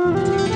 Kan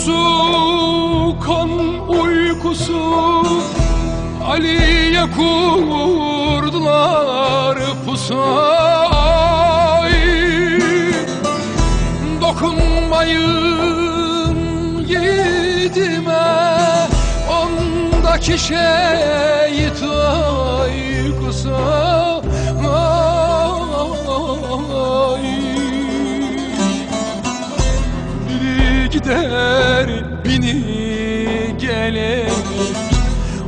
uykusu, kan uykusu. Ali'ye kurdular pusay. Dokunmayın yiğidime Ondaki şehit uykusu gider bini gelir.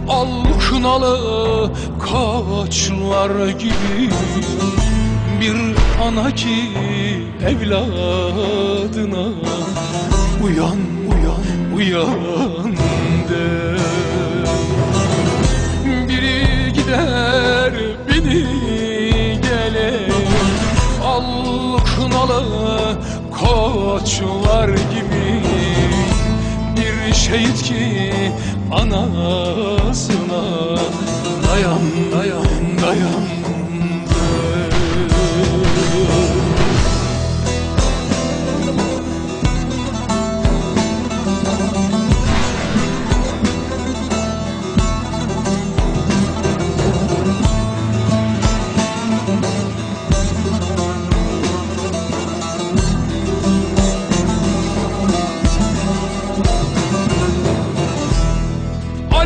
Al kınalı kaçlar gibi Bir ana ki evladına Uyan uyan uyan der. Biri gider biri gelir. Al kınalı Bir şehit ki anasına. Dayan dayan dayan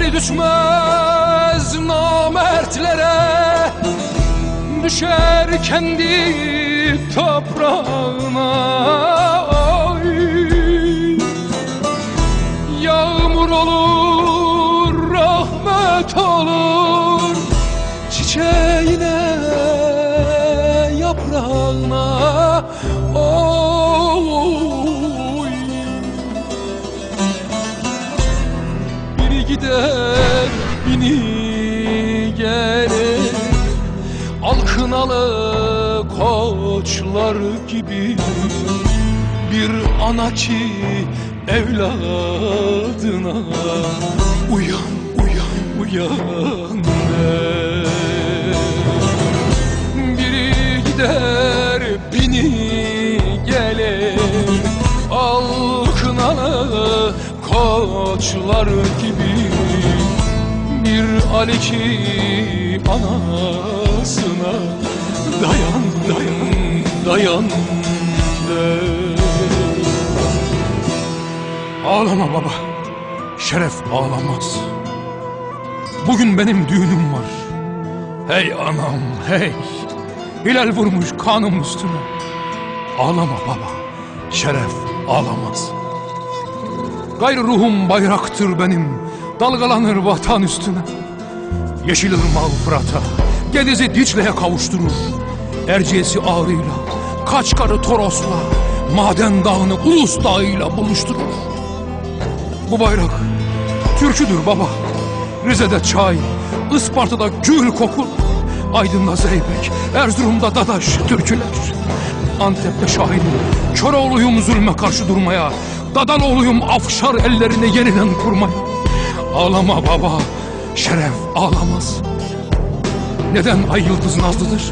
Ali düşmez namertlere Düşer kendi toprağına Ay. Yağmur olur, rahmet olur Çiçeğine, yaprağına gider bini gelir Alkınalı koçlar gibi Bir ana ki evladına Uyan uyan uyan der Biri gider bini gelir Alkınalı koçlar gibi Bir Ali ki anasına Dayan dayan dayan der Ağlama baba. Şeref ağlamaz. Bugün benim düğünüm var. Hey anam hey. Hilal vurmuş kanım üstüme. Ağlama baba. Şeref ağlamaz. Gayrı ruhum bayraktır benim. Dalgalanır vatan üstüne. Yeşil ırmağı Fırat'a, Gediz'i Dicle'ye kavuşturur. Erciyes'i Ağrı'yla, Kaçkar'ı Toros'la, Maden Dağı'nı Ulus Dağı'yla buluşturur. Bu bayrak türküdür baba. Rize'de çay, Isparta'da gül kokul, Aydın'da zeybek, Erzurum'da dadaş türküler. Antep'te şahidim, Köroğluyum zulme karşı durmaya, Dadaloğluyum afşar ellerini yeniden kurmaya. Ağlama baba, şeref ağlamaz. Neden ay yıldız nazlıdır?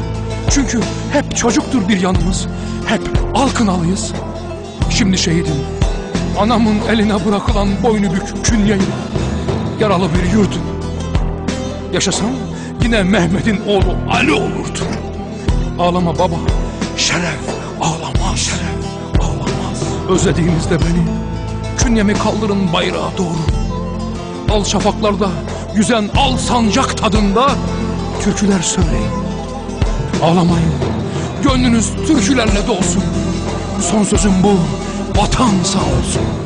Çünkü hep çocuktur bir yanımız, hep alkınalıyız. Şimdi şehidim, Anamın eline bırakılan boynu bükük künyeyle yaralı bir yurdum. Yaşasam yine Mehmet'in oğlu Ali olurdum. Ağlama baba, şeref. Özlediğinizde beni, künyemi kaldırın bayrağa doğru. Al şafaklarda yüzen al sancak tadında türküler söyleyin. Ağlamayın, gönlünüz türkülerle dolsun. Son sözüm bu, vatan sağ olsun.